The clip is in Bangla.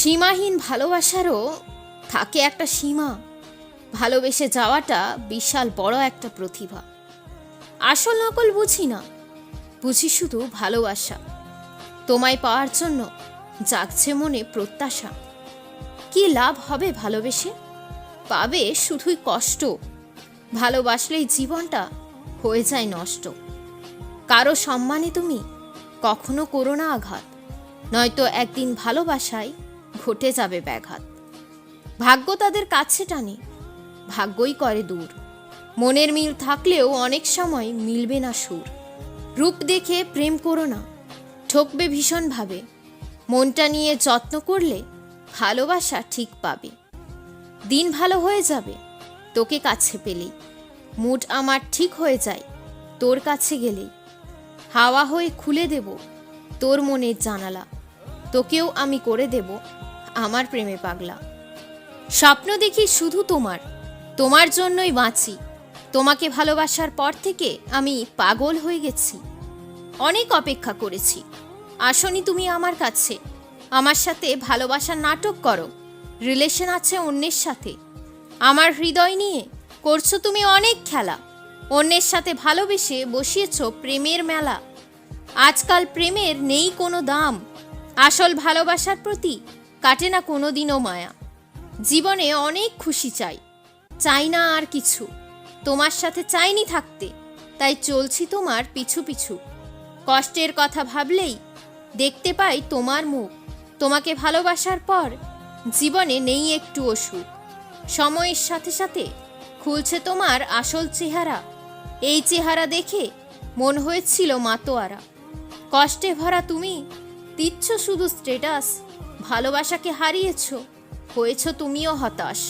সীমাহীন ভালোবাসারও থাকে একটা সীমা। ভালোবেসে যাওয়াটা বিশাল বড় একটা প্রতিভা। আসল নকল বুঝি না, বুঝি শুধু ভালোবাসা। তোমায় পাওয়ার জন্য জাগছে মনে প্রত্যাশা। কি লাভ হবে ভালোবেসে? পাবে শুধুই কষ্ট। ভালোবাসলেই জীবনটা হয়ে যায় নষ্ট। কারও সম্মানে তুমি কখনো করো না আঘাত। নয়তো একদিন ভালোবাসায় ঘটে যাবে ব্যাঘাত। ভাগ্য তাদের কাছে টানে, ভাগ্যই করে দূর। মনের মিল থাকলেও অনেক সময় মিলবে না সুর। রূপ দেখে প্রেম করো না, ঠকবে ভীষণভাবে। মনটা নিয়ে যত্ন করলে ভালোবাসা ঠিক পাবে। দিন ভালো হয়ে যাবে, তোকে কাছে পেলেই মুড আমার ঠিক হয়ে যায়, তোর কাছে গেলেই হাওয়া হয়ে খুলে দেব তোর মনের জানালা। তোকেও আমি করে দেব আমার প্রেমে পাগলা। স্বপ্ন দেখি শুধু তোমার। তোমার জন্যই বাঁচি। তোমাকে ভালোবাসার পর থেকে আমি পাগল হয়ে গেছি। অনেক অপেক্ষা করেছি। আসনি তুমি আমার কাছে। আমার সাথে ভালোবাসার নাটক করো। রিলেশন আছে অন্যের সাথে। আমার হৃদয় নিয়ে করছ তুমি অনেক খেলা। অন্যের সাথে ভালোবেসে বসিয়েছ প্রেমের মেলা। আজকাল প্রেমের নেই কোনো দাম। আসল ভালোবাসার প্রতি কাটে না কোনো দিনও মায়া। জীবনে অনেক খুশি চাই। চাই না আর কিছু। তোমার সাথে চাইনি থাকতে, তাই চলছি তোমার পিছু পিছু। কষ্টের কথা ভাবলেই দেখতে পাই তোমার মুখ। তোমাকে ভালোবাসার পর জীবনে নেই একটু সুখ সময়ের সাথে সাথে খুলছে তোমার আসল চেহারা। এই চেহারা দেখে মন হয়েছিল মাতোয়ারা। কষ্টে ভরা তুমি দিচ্ছ শুধু স্টেটাস ভালোবাসাকে হারিয়েছ হয়েছ তুমিও হতাশ।